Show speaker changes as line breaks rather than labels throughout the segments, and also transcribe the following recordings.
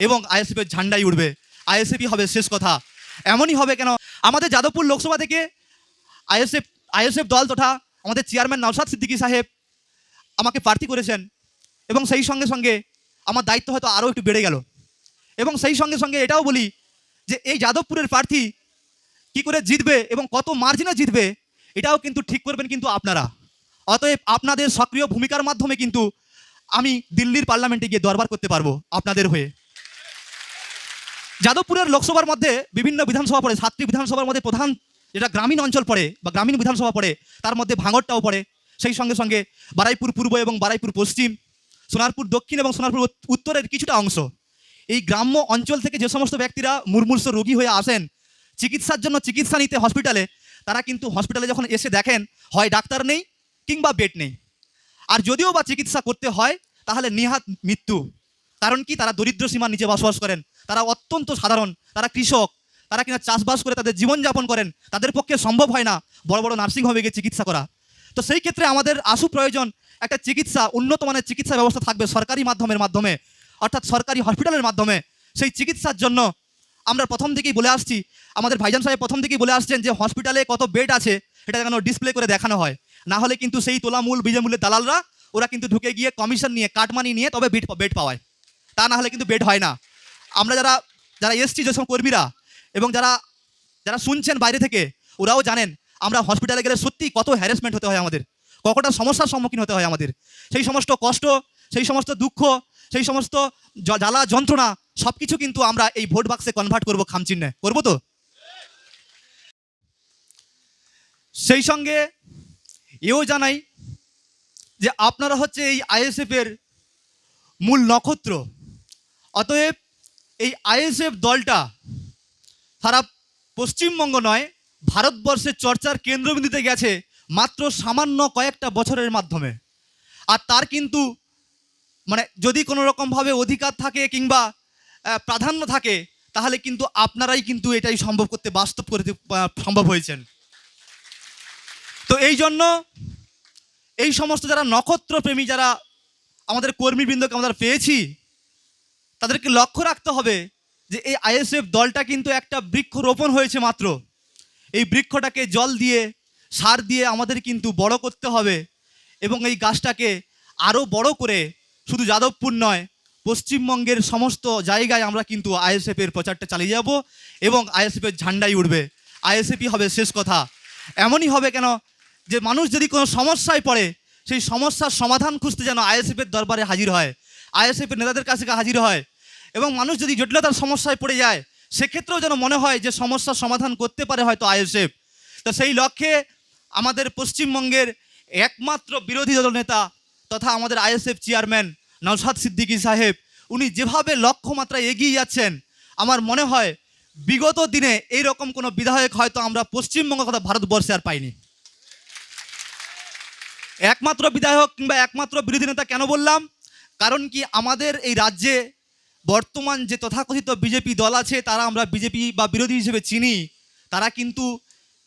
এবং আইএসএফের ঝান্ডাই উঠবে আইএসএফই হবে শেষ কথা। এমনই হবে কেন? আমাদের যাদবপুর লোকসভা থেকে আইএসএফ আইএসএফ দল তথা আমাদের চেয়ারম্যান নওশাদ সিদ্দিকী সাহেব আমাকে প্রার্থী করেছেন এবং সেই সঙ্গে সঙ্গে আমার দায়িত্ব হয়তো আরও একটু বেড়ে গেল। এবং সেই সঙ্গে সঙ্গে এটাও বলি যে এই যাদবপুরের প্রার্থী কি করে জিতবে এবং কত মার্জিনে জিতবে, এটাও কিন্তু ঠিক করবেন কিন্তু আপনারা। অতএব আপনাদের সক্রিয় ভূমিকার মাধ্যমে কিন্তু আমি দিল্লির পার্লামেন্টে গিয়ে দরবার করতে পারব আপনাদের হয়ে। যাদবপুরের লোকসভার মধ্যে বিভিন্ন বিধানসভা পড়ে, সাতটি বিধানসভার মধ্যে প্রধান যেটা গ্রামীণ অঞ্চল পড়ে বা গ্রামীণ বিধানসভা পড়ে, তার মধ্যে ভাঙরটাও পড়ে। সেই সঙ্গে সঙ্গে বারাইপুর পূর্ব এবং বারাইপুর পশ্চিম, সোনারপুর দক্ষিণ এবং সোনারপুর উত্তরের কিছুটা অংশ। এই গ্রাম্য অঞ্চল থেকে যে সমস্ত ব্যক্তিরা মুমূর্ষ রোগী হয়ে আসেন, চিকিৎসার জন্য চিকিৎসা নিতে হসপিটালে, তারা কিন্তু হসপিটালে যখন এসে দেখেন, হয় ডাক্তার নেই কিংবা বেড নেই। আর যদিও বা চিকিৎসা করতে হয়, তাহলে নিহাত মৃত্যু। কারণ কি? তারা দরিদ্র সীমার নিচে বসবাস করেন। তারা অত্যন্ত সাধারণ, তারা কৃষক, তারা কিনা চাষবাস করে তাদের জীবনযাপন করেন। তাদের পক্ষে সম্ভব হয় না বড় বড় নার্সিংহোমে গিয়ে চিকিৎসা করা। তো সেই ক্ষেত্রে আমাদের আশু প্রয়োজন একটা চিকিৎসা, উন্নত মানের চিকিৎসা ব্যবস্থা থাকবে সরকারি মাধ্যমের মাধ্যমে, অর্থাৎ সরকারি হসপিটালের মাধ্যমে। সেই চিকিৎসার জন্য আমরা প্রথম থেকেই বলে আসছি, আমাদের ভাইজান সাহেব প্রথম থেকেই বলে আসছেন যে হসপিটালে কত বেড আছে সেটা যেন ডিসপ্লে করে দেখানো হয়। না হলে কিন্তু সেই তোলামূল বিজেমূলের দালালরা, ওরা কিন্তু ঢুকে গিয়ে কমিশন নিয়ে, কাটমানি নিয়ে তবে বেড বেড পাওয়ায়। তা না হলে কিন্তু বেড হয় না। আমরা যারা যারা এসছি যেসব কর্মীরা এবং যারা যারা শুনছেন বাইরে থেকে, ওরাও জানেন আমরা হসপিটালে গেলে সত্যি কত হ্যারাসমেন্ট হতে হয় আমাদের, কতটা সমস্যার সম্মুখীন হতে হয় আমাদের। সেই সমস্ত কষ্ট, সেই সমস্ত দুঃখ, সেই সমস্ত জ্বালা, যন্ত্রণা সব কিছু কিন্তু আমরা এই ভোট বাক্সে কনভার্ট করব খামচিহ্নে করব তো? সেই সঙ্গে এও জানাই যে আপনারা হচ্ছে এই আইএসএফের মূল নক্ষত্র। অতএব এই আইএসএফ দলটা সারা পশ্চিমবঙ্গ নয়, ভারতবর্ষের চর্চার কেন্দ্রবিন্দুতে গেছে মাত্র সামান্য কয়েকটা বছরের মাধ্যমে। আর তার কিন্তু মানে যদি কোনো রকমভাবে অধিকার থাকে কিংবা প্রাধান্য থাকে, তাহলে কিন্তু আপনারাই কিন্তু এটাই সম্ভব করতে বাস্তব করতে সম্ভব হয়েছেন। তো এই জন্য এই সমস্ত যারা নক্ষত্র প্রেমী যারা আমাদের কর্মীবৃন্দকে আমরা পেয়েছি তাদেরকে লক্ষ্য রাখতে হবে যে এই আইএসএফ দলটা কিন্তু একটা বৃক্ষ রোপণ হয়েছে মাত্র। এই বৃক্ষটাকে জল দিয়ে, সার দিয়ে আমাদের কিন্তু বড় করতে হবে এবং এই গাছটাকে আরও বড় করে শুধু যাদবপুর নয়, পশ্চিমবঙ্গের সমস্ত জায়গায় আমরা কিন্তু আইএসএফের প্রচারটা চালিয়ে যাব এবং আইএসএফের ঝান্ডাই উঠবে আইএসএফই হবে শেষ কথা। এমনই হবে কেন যে মানুষ যদি কোনো সমস্যায় পড়ে, সেই সমস্যার সমাধান খুঁজতে যেন আইএসএফের দরবারে হাজির হয়। আইএসএফের নেতাদের কাছে হাজির হয়। এবং মানুষ যদি জটিলতার সমস্যায় পড়ে যায়, সেক্ষেত্রেও যেন মনে হয় যে সমস্যার সমাধান করতে পারে হয়তো আইএসএফ। তো সেই লক্ষ্যে আমাদের পশ্চিমবঙ্গের একমাত্র বিরোধী দল নেতা তথা আমাদের আইএসএফ চেয়ারম্যান নওশাদ সিদ্দিকী সাহেব, উনি যেভাবে লক্ষ্যমাত্রায় এগিয়ে যাচ্ছেন, আমার মনে হয় বিগত দিনে এই রকম কোনো বিধায়ক হয়তো আমরা পশ্চিমবঙ্গ কথা ভারতবর্ষে আর পাইনি। একমাত্র বিধায়ক কিংবা একমাত্র বিরোধী নেতা কেন বললাম? কারণ কি আমাদের এই রাজ্যে বর্তমান যে তথাকথিত বিজেপি দল আছে, তারা আমরা বিজেপি বা বিরোধী হিসেবে চিনি। তারা কিন্তু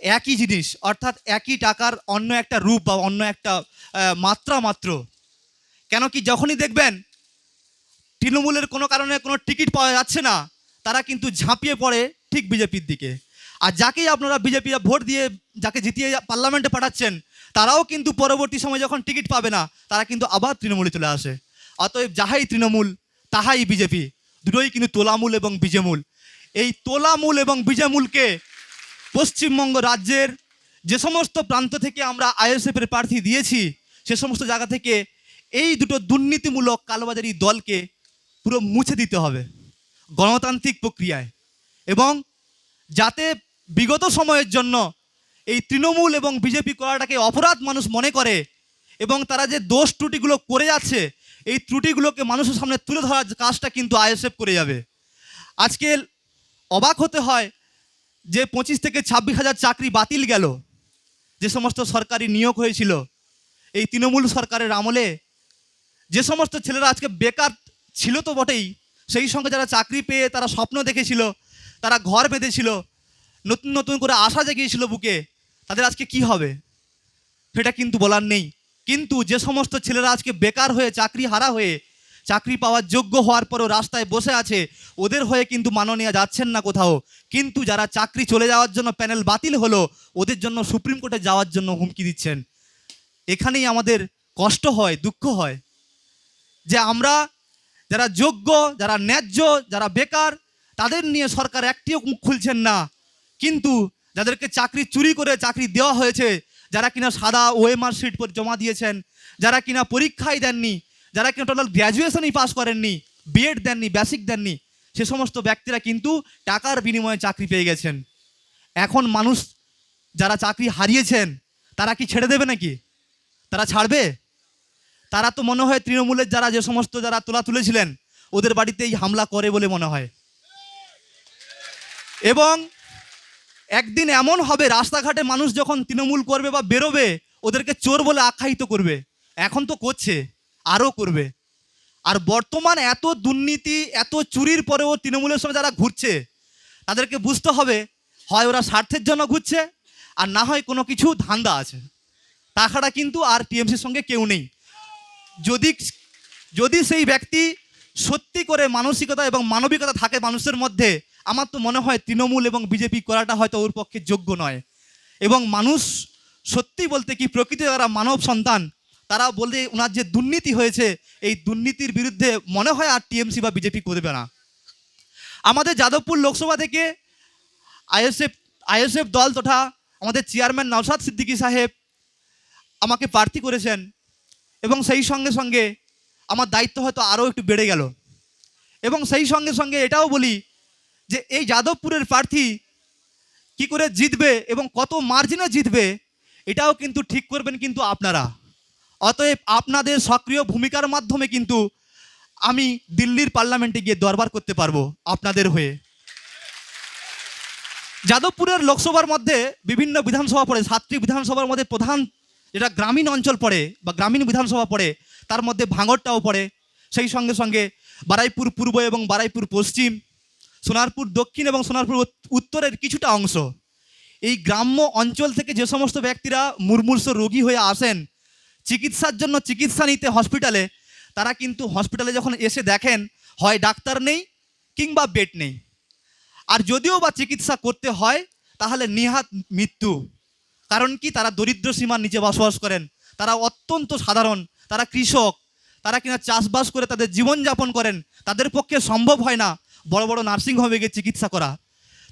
একই জিনিস, অর্থাৎ একই টাকার অন্য একটা রূপ বা অন্য একটা মাত্রা মাত্র। কেন কি যখনই দেখবেন তৃণমূলের কোনো কারণে কোনো টিকিট পাওয়া যাচ্ছে না, তারা কিন্তু ঝাঁপিয়ে পড়ে ঠিক বিজেপির দিকে। আর যাকেই আপনারা বিজেপি ভোট দিয়ে যাকে জিতিয়ে পার্লামেন্টে পাঠাচ্ছেন, তারাও কিন্তু পরবর্তী সময় যখন টিকিট পাবে না, তারা কিন্তু আবার তৃণমূলে চলে আসে। অতএব যাহাই তৃণমূল তাহাই বিজেপি। দুটোই কিন্তু তোলামূল এবং বিজেমূল। এই তোলামূল এবং বিজেমূলকে পশ্চিমবঙ্গ রাজ্যের যে সমস্ত প্রান্ত থেকে আমরা আইএসএফের প্রার্থী দিয়েছি, সে সমস্ত জায়গা থেকে এই দুটো দুর্নীতিমূলক কালোবাজারি দলকে পুরো মুছে দিতে হবে গণতান্ত্রিক প্রক্রিয়ায়। এবং যাতে বিগত সময়ের জন্য এই তৃণমূল এবং বিজেপি করাটাকে অপরাধ মানুষ মনে করে এবং তারা যে দোষ ত্রুটিগুলো করে যাচ্ছে এই ত্রুটিগুলোকে মানুষের সামনে তুলে ধরার কাজটা কিন্তু আইএসএফ করে যাবে। আজকে অবাক হতে হয় যে পঁচিশ থেকে ছাব্বিশ হাজার চাকরি বাতিল গেল। যে সমস্ত সরকারি নিয়োগ হয়েছিল, এই তৃণমূল সরকারের আমলে যে সমস্ত ছেলেরা আজকে বেকার ছিল তো বটেই, সেই সঙ্গে যারা চাকরি পেয়ে তারা স্বপ্ন দেখেছিল, তারা ঘর বেঁধেছিল, নতুন নতুন করে আশা জেগিয়েছিল বুকে, তাদের আজকে কি হবে? সেটা কিন্তু বলার নেই। কিন্তু যে সমস্ত ছেলেরা আজকে বেকার হয়ে চাকরি হারা হয়ে চাকরি পাওয়ার যোগ্য হওয়ার পরও রাস্তায় বসে আছে, ওদের হয়ে কিন্তু মাননীয় যাচ্ছেন না কোথাও। কিন্তু যারা চাকরি চলে যাওয়ার জন্য প্যানেল বাতিল হলো, ওদের জন্য সুপ্রিম কোর্টে যাওয়ার জন্য হুমকি দিচ্ছেন। এখানেই আমাদের কষ্ট হয়, দুঃখ হয়। যে আমরা যারা যোগ্য, যারা ন্যায্য, যারা বেকার, তাদের নিয়ে সরকার একটিও মুখ খুলছেন না। কিন্তু যাদেরকে চাকরি চুরি করে চাকরি দেওয়া হয়েছে যারা কিনা সাদা ওএমআর শিট জমা দিয়েছেন, যারা কিনা পরীক্ষাই দেননি, যারা কিনা টোটাল গ্র্যাজুয়েশনই পাস করেননি বিএড দেননি বেসিক দেননি, সে সমস্ত ব্যক্তিরা কিন্তু টাকার বিনিময়ে চাকরি পেয়ে গেছেন। এখন মানুষ যারা চাকরি হারিয়েছেন, তারা কি ছেড়ে দেবে নাকি? তারা ছাড়বে? তারা তো মনে হয় তৃণমূলের যারা যে সমস্ত যারা তোলা তুলেছিলেন, ওদের বাড়িতেই হামলা করে বলে মনে হয়। এবং একদিন এমন হবে, রাস্তাঘাটে মানুষ যখন তৃণমূল করবে বা বেরোবে, ওদেরকে চোর বলে আখ্যায়িত করবে। এখন তো করছে, আরও করবে। আর বর্তমান এত দুর্নীতি, এত চুরির পরেও তৃণমূলের সঙ্গে যারা ঘুরছে, তাদেরকে বুঝতে হবে, হয় ওরা স্বার্থের জন্য ঘুরছে, আর না হয় কোনো কিছু ধান্দা আছে। তাছাড়া কিন্তু আর টিএমসির সঙ্গে কেউ নেই। যদি যদি সেই ব্যক্তি সত্যি করে মানসিকতা এবং মানবিকতা থাকে মানুষের মধ্যে আমার তো মনে হয় তৃণমূল এবং বিজেপি করাটা হয়তো ওর পক্ষে যোগ্য নয়। এবং মানুষ সত্যি বলতে কি, প্রকৃতি যারা মানব সন্তান তারা বলতে ওনার যে দুর্নীতি হয়েছে, এই দুর্নীতির বিরুদ্ধে মনে হয় আর টিএমসি বা বিজেপি করবে না। আমাদের যাদবপুর লোকসভা থেকে আইএসএফ আইএসএফ দল তথা আমাদের চেয়ারম্যান নওশাদ সিদ্দিকী সাহেব আমাকে প্রার্থী করেছেন এবং সেই সঙ্গে সঙ্গে আমার দায়িত্ব হয়তো আরও একটু বেড়ে গেল। এবং সেই সঙ্গে সঙ্গে এটাও বলি যে এই যাদবপুরের প্রার্থী কি করে জিতবে এবং কত মার্জিনে জিতবে, এটাও কিন্তু ঠিক করবেন কিন্তু আপনারা। অতএব আপনাদের সক্রিয় ভূমিকার মাধ্যমে কিন্তু আমি দিল্লির পার্লামেন্টে গিয়ে দরবার করতে পারব আপনাদের হয়ে। যাদবপুরের লোকসভার মধ্যে বিভিন্ন বিধানসভা পড়ে, সাতটি বিধানসভার মধ্যে প্রধান যেটা গ্রামীণ অঞ্চল পড়ে বা গ্রামীণ বিধানসভা পড়ে, তার মধ্যে ভাঙরটাও পড়ে। সেই সঙ্গে সঙ্গে বারাইপুর পূর্ব এবং বারাইপুর পশ্চিম সোনারপুর দক্ষিণ এবং সোনারপুর উত্তরের কিছুটা অংশ। এই গ্রাম্য অঞ্চল থেকে যে সমস্ত ব্যক্তিরা মুমূর্ষ রোগী হয়ে আসেন, চিকিৎসার জন্য চিকিৎসা নিতে হসপিটালে, তারা কিন্তু হসপিটালে যখন এসে দেখেন, হয় ডাক্তার নেই কিংবা বেড নেই। আর যদিও বা চিকিৎসা করতে হয়, তাহলে নিহাত মৃত্যু। কারণ কি? তারা দরিদ্র সীমার নিচে বসবাস করেন। তারা অত্যন্ত সাধারণ, তারা কৃষক, তারা কিনা চাষবাস করে তাদের জীবনযাপন করেন। তাদের পক্ষে সম্ভব হয় না বড় বড় নার্সিংহোমে গিয়ে চিকিৎসা করা।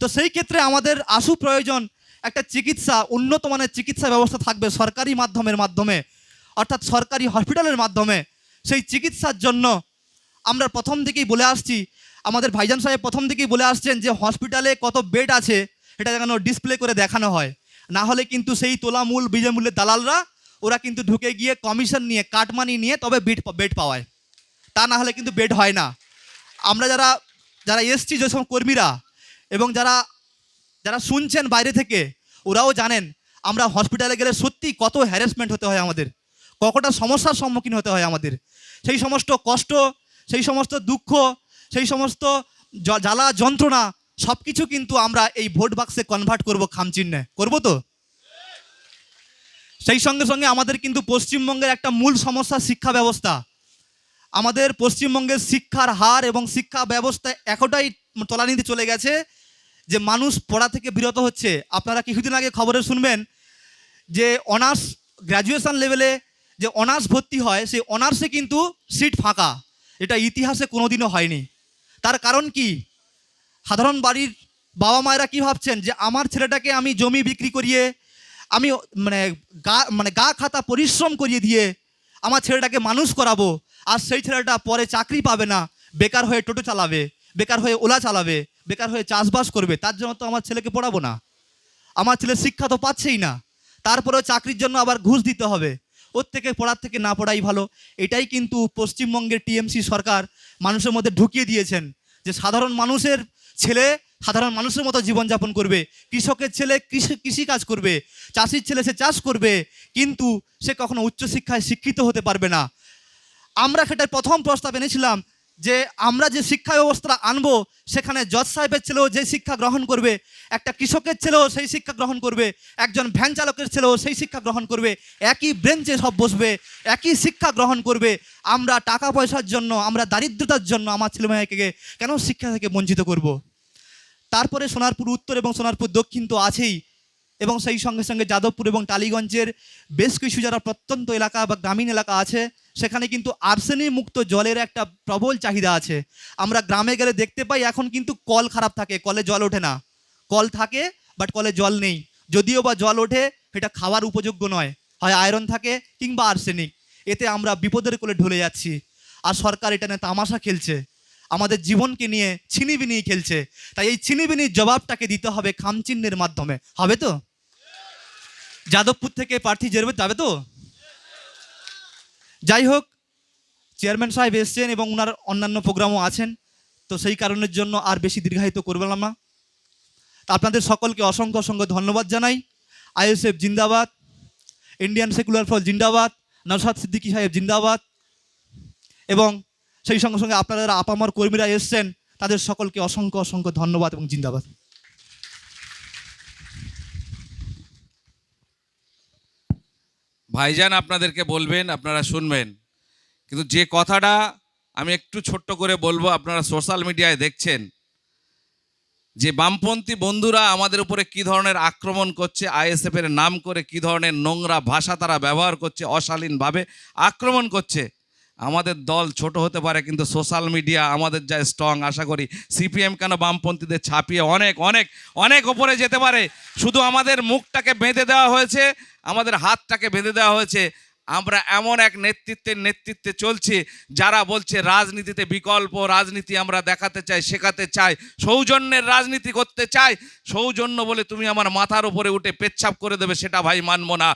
তো সেই ক্ষেত্রে আমাদের আশু প্রয়োজন একটা চিকিৎসা, উন্নত মানের চিকিৎসা ব্যবস্থা থাকবে সরকারি মাধ্যমের মাধ্যমে, অর্থাৎ সরকারি হসপিটালের মাধ্যমে। সেই চিকিৎসার জন্য আমরা প্রথম থেকেই বলে আসছি, আমাদের ভাইজান সাহেব প্রথম থেকেই বলে আসছেন যে হসপিটালে কত বেড আছে এটা যেন ডিসপ্লে করে দেখানো হয়। না হলে কিন্তু সেই তোলামূল বিজয়মূল্যের দালালরা, ওরা কিন্তু ঢুকে গিয়ে কমিশন নিয়ে, কাটমানি নিয়ে তবে বেড বেড পাওয়ায়। তা না হলে কিন্তু বেড হয় না। আমরা যারা যারা এসছি যে কর্মীরা এবং যারা যারা শুনছেন বাইরে থেকে, ওরাও জানেন আমরা হসপিটালে গেলে সত্যি কত হ্যারাসমেন্ট হতে হয় আমাদের, কতটা সমস্যার সম্মুখীন হতে হয় আমাদের। সেই সমস্ত কষ্ট, সেই সমস্ত দুঃখ, সেই সমস্ত জ্বালা যন্ত্রণা সব কিছু কিন্তু আমরা এই ভোট বাক্সে কনভার্ট করব খামচিহ্নে। করব তো? সেই সঙ্গে সঙ্গে আমাদের কিন্তু পশ্চিমবঙ্গের একটা মূল সমস্যা শিক্ষা ব্যবস্থা। আমাদের পশ্চিমবঙ্গের শিক্ষার হার এবং শিক্ষা ব্যবস্থা এতটাই তলানিতে চলে গেছে যে মানুষ পড়া থেকে বিরত হচ্ছে। আপনারা কিছুদিন আগে খবরে শুনবেন যে অনার্স গ্র্যাজুয়েশন লেভেলে যে অনার্স ভর্তি হয়, সেই অনার্সে কিন্তু সিট ফাঁকা। এটা ইতিহাসে কোনোদিনও হয়নি। তার কারণ কি? সাধারণ বাড়ির বাবা মায়েরা কি ভাবছেন? যে আমার ছেলেটাকে আমি জমি বিক্রি করিয়ে, আমি মানে গা মানে গা খাতা পরিশ্রম করিয়ে দিয়ে আমার ছেলেটাকে মানুষ করাবো। আর সেই ছেলেটা পরে চাকরি পাবে না, বেকার হয়ে টোটো চালাবে, বেকার হয়ে ওলা চালাবে, বেকার হয়ে চাষবাস করবে, তার জন্য তো আমার ছেলেকে পড়াবো না। আমার ছেলে শিক্ষা তো পাচ্ছেই না। তারপরেও চাকরির জন্য আবার ঘুষ দিতে হবে। ওর থেকে পড়ার থেকে না পড়াই ভালো। এটাই কিন্তু পশ্চিমবঙ্গের টিএমসি সরকার মানুষের মধ্যে ঢুকিয়ে দিয়েছেন যে সাধারণ মানুষের ছেলে সাধারণ মানুষের মতো জীবনযাপন করবে। কৃষকের ছেলে কৃষি, কৃষিকাজ করবে। চাষির ছেলে সে চাষ করবে। কিন্তু সে কখনো উচ্চশিক্ষায় শিক্ষিত হতে পারবে না। আমরা সেটার প্রথম প্রস্তাব এনেছিলাম যে আমরা যে শিক্ষা ব্যবস্থা আনব, সেখানে জজ সাহেবের ছেলেও যে শিক্ষা গ্রহণ করবে, একটা কৃষকের ছেলেও সেই শিক্ষা গ্রহণ করবে, একজন ভ্যান চালকের ছেলেও সেই শিক্ষা গ্রহণ করবে, একই ব্রেঞ্চে সব বসবে, একই শিক্ষা গ্রহণ করবে, আমরা টাকা পয়সার জন্য, আমরা দারিদ্রতার জন্য আমার ছেলেমেয়েকে কেন শিক্ষা থেকে বঞ্চিত করব। তারপরে সোনারপুর উত্তর এবং সোনারপুর দক্ষিণ তো আছেই, এবং সেই সঙ্গে সঙ্গে যাদবপুর এবং টালিগঞ্জের বেশ কিছু যারা প্রত্যন্ত এলাকা বা গ্রামীণ এলাকা আছে সেখানে কিন্তু আর্সেনি মুক্ত জলের একটা প্রবল চাহিদা আছে। আমরা গ্রামে গেলে দেখতে পাই, এখন কিন্তু কল খারাপ থাকে, কলে জল ওঠে না। কল থাকে বাট কলে জল নেই। যদিও বা জল ওঠে, সেটা খাওয়ার উপযোগ্য নয়। হয় আয়রন থাকে কিংবা আর্সেনিক। এতে আমরা বিপদের কোলে ঢলে যাচ্ছি। আর সরকার এটা নিয়ে তামাশা খেলছে। আমাদের জীবনকে নিয়ে ছিনিবিনি খেলছে। তাই এই ছিনিবিনির জবাবটাকে দিতে হবে খামচিহ্নের মাধ্যমে। হবে তো? যাদবপুর থেকে প্রার্থী জেরবে, যাবে তো? যাই হোক চেয়ারম্যান সাহেব এসছেন এবং ওনার অন্যান্য প্রোগ্রামও আছেন, তো সেই কারণের জন্য আর বেশি দীর্ঘায়িত করলাম না। আপনাদের সকলকে অসংখ্য অসংখ্য ধন্যবাদ জানাই। আইএসএফ জিন্দাবাদ, ইন্ডিয়ান সেকুলার ফল জিন্দাবাদ নরসাদ সিদ্দিকী সাহেব জিন্দাবাদ, এবং সেই সঙ্গে সঙ্গে আপনারা আপামর কর্মীরা এসছেন, তাদের সকলকে অসংখ্য অসংখ্য ধন্যবাদ এবং জিন্দাবাদ।
ভাইজান আপনাদেরকে বলবেন, আপনারা শুনবেন। কিন্তু যে কথাটা আমি একটু ছোট্ট করে বলব, আপনারা সোশ্যাল মিডিয়ায় দেখছেন, যে বামপন্থী বন্ধুরা আমাদের উপরে কি ধরনের আক্রমণ করছে, আইএসএফের নাম করে কি ধরনের নোংরা ভাষা তারা ব্যবহার করছে, অশালীনভাবে আক্রমণ করছে আমাদের দল ছোট হতে পারে, কিন্তু সোশ্যাল মিডিয়া আমাদের যা স্ট্রং আশা করি সিপিএম কেন বামপন্থীদের ছাপিয়ে অনেক অনেক অনেক ওপরে যেতে পারে। শুধু আমাদের মুখটাকে বেঁধে দেওয়া হয়েছে, আমাদের হাতটাকে বেঁধে দেওয়া হয়েছে। আমরা এমন এক নেতৃত্বের নেতৃত্বে চলছি, যারা বলছে রাজনীতিতে বিকল্প, রাজনীতি আমরা দেখাতে চাই, শেখাতে চাই, সৌজন্যের রাজনীতি করতে চাই। সৌজন্য বলে তুমি আমার মাথার উপরে উঠে পেচ্ছাপ করে দেবে, সেটা ভাই মানবো না।